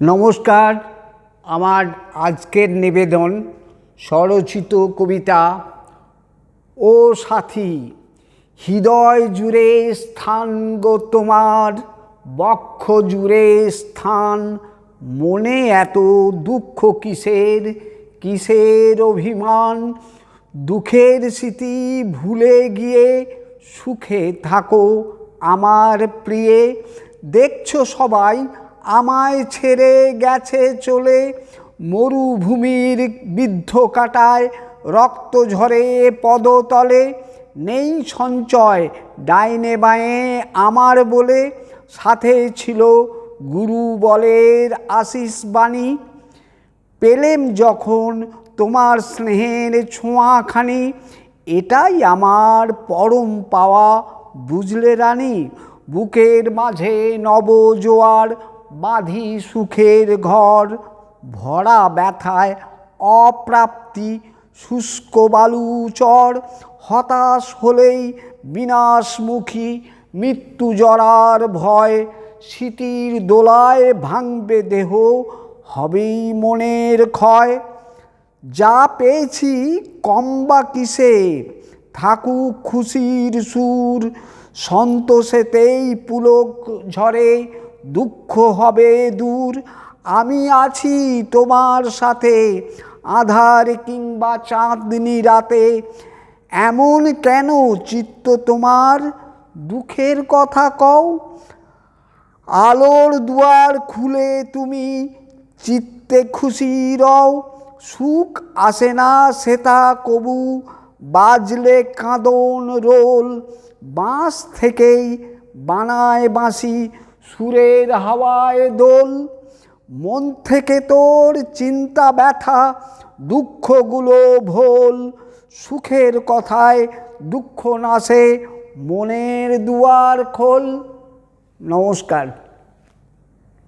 নমস্কার, আমার আজকের নিবেদন স্বরচিত কবিতা, ও সাথী, হৃদয় জুড়ে স্থান গো তোমার, বক্ষ জুড়ে স্থান, মনে এত দুঃখ কিসের কিসের অভিমান? দুঃখের স্মৃতি ভুলে গিয়ে সুখে থাকো আমার প্রিয়ে, দেখছ সবাই আমায় ছেড়ে গেছে চলে মরুভূমির বিদ্ধ কাটায়, রক্ত ঝরে পদতলে, নেই সঞ্চয় ডাইনে বাঁয়ে আমার বলে, সাথে ছিল গুরু বলের আশিস বাণী। পেলেম যখন তোমার স্নেহের ছোঁয়াখানি, এটাই আমার পরম পাওয়া, বুঝলে রানী, বুকের মাঝে নবজোয়ার বাঁধি সুখের ঘর, ভরা ব্যথায় অপ্রাপ্তি, শুষ্ক বালু চর, হতাশ হলেই বিনাশমুখী, মৃত্যু জরার ভয়, স্মৃতির দোলায় ভাঙবে দেহ, হবেই মনের ক্ষয়। যা পেয়েছি কম বা কিসে, থাকুক খুশির সুর, সন্তোষেতেই পুলক ঝরে দুঃখ হবে দূর। আমি আছি তোমার সাথে, আধার কিংবা চাঁদনি রাতে। এমন কেন চিত্ত তোমার? দুঃখের কথা কও। আলোর দুয়ার খুলে তুমি চিত্তে খুশি রও। সুখ আসে না সেটা কবু। বাজলে কাঁদন রোল। বাঁশ থেকেই বানায় বাঁশি। সুরের হাওয়ায় দোল, মন থেকে তোর চিন্তা ব্যথা, দুঃখগুলো ভোল, সুখের কথায় দুঃখ নাশে মনের দুয়ার খোল। নমস্কার।